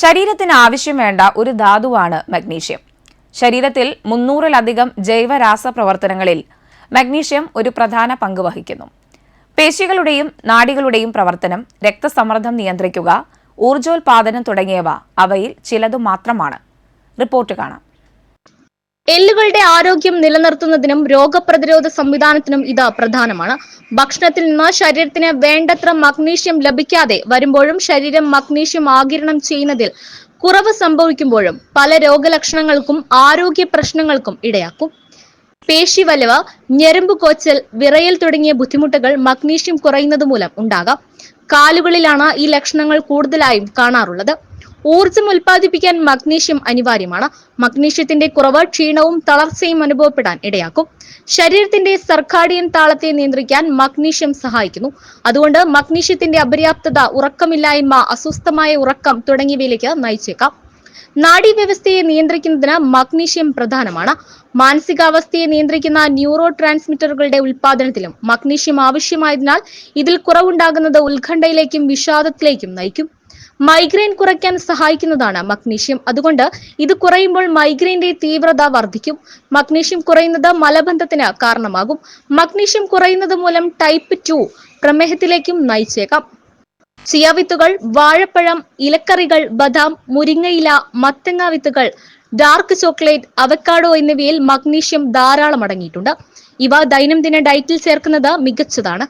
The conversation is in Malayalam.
ശരീരത്തിന് ആവശ്യം വേണ്ട ഒരു ധാതുവാണ് മഗ്നീഷ്യം. ശരീരത്തിൽ മുന്നൂറിലധികം ജൈവരാസ പ്രവർത്തനങ്ങളിൽ മഗ്നീഷ്യം ഒരു പ്രധാന പങ്ക് വഹിക്കുന്നു. പേശികളുടെയും നാടികളുടെയും പ്രവർത്തനം രക്തസമ്മർദ്ദം നിയന്ത്രിക്കുക ഊർജോൽപാദനം തുടങ്ങിയവ അവയിൽ ചിലതു മാത്രമാണ്. റിപ്പോർട്ട് കാണാം. എല്ലുകളുടെ ആരോഗ്യം നിലനിർത്തുന്നതിനും രോഗപ്രതിരോധ സംവിധാനത്തിനും ഇത് പ്രധാനമാണ്. ഭക്ഷണത്തിൽ നിന്ന് ശരീരത്തിന് വേണ്ടത്ര മഗ്നീഷ്യം ലഭിക്കാതെ വരുമ്പോഴും ശരീരം മഗ്നീഷ്യം ആകിരണം ചെയ്യുന്നതിൽ കുറവ് സംഭവിക്കുമ്പോഴും പല രോഗലക്ഷണങ്ങൾക്കും ആരോഗ്യ പ്രശ്നങ്ങൾക്കും ഇടയാക്കും. പേശിവലവ് ഞെരമ്പ് കോച്ചൽ വിറയൽ തുടങ്ങിയ ബുദ്ധിമുട്ടുകൾ മഗ്നീഷ്യം കുറയുന്നത് മൂലം ഉണ്ടാകാം. കാലുകളിലാണ് ഈ ലക്ഷണങ്ങൾ കൂടുതലായും കാണാറുള്ളത്. ഊർജം ഉൽപ്പാദിപ്പിക്കാൻ മഗ്നീഷ്യം അനിവാര്യമാണ്. മഗ്നീഷ്യത്തിന്റെ കുറവ് ക്ഷീണവും തളർച്ചയും അനുഭവപ്പെടാൻ ഇടയാക്കും. ശരീരത്തിന്റെ സർക്കാഡിയൻ താളത്തെ നിയന്ത്രിക്കാൻ മഗ്നീഷ്യം സഹായിക്കുന്നു. അതുകൊണ്ട് മഗ്നീഷ്യത്തിന്റെ അപര്യാപ്തത ഉറക്കമില്ലായ്മ അസ്വസ്ഥമായ ഉറക്കം തുടങ്ങിയവയിലേക്ക് നയിച്ചേക്കാം. നാഡീവ്യവസ്ഥയെ നിയന്ത്രിക്കുന്നതിന് മഗ്നീഷ്യം പ്രധാനമാണ്. മാനസികാവസ്ഥയെ നിയന്ത്രിക്കുന്ന ന്യൂറോ ട്രാൻസ്മിറ്ററുകളുടെ ഉൽപാദനത്തിലും മഗ്നീഷ്യം ആവശ്യമായതിനാൽ ഇതിൽ കുറവുണ്ടാകുന്നത് ഉത്കണ്ഠയിലേക്കും വിഷാദത്തിലേക്കും നയിക്കും. മൈഗ്രെയിൻ കുറയ്ക്കാൻ സഹായിക്കുന്നതാണ് മഗ്നീഷ്യം. അതുകൊണ്ട് ഇത് കുറയുമ്പോൾ മൈഗ്രെയിന്റെ തീവ്രത വർദ്ധിക്കും. മഗ്നീഷ്യം കുറയുന്നത് മലബന്ധത്തിന് കാരണമാകും. മഗ്നീഷ്യം കുറയുന്നത് മൂലം ടൈപ്പ് ടു പ്രമേഹത്തിലേക്കും നയിച്ചേക്കാം. ചിയാവിത്തുകൾ വാഴപ്പഴം ഇലക്കറികൾ ബദാം മുരിങ്ങയില മത്തങ്ങ വിത്തുകൾ ഡാർക്ക് ചോക്ലേറ്റ് അവക്കാഡോ എന്നിവയിൽ മഗ്നീഷ്യം ധാരാളം അടങ്ങിയിട്ടുണ്ട്. ഇവ ദൈനംദിന ഡയറ്റിൽ ചേർക്കുന്നത് മികച്ചതാണ്.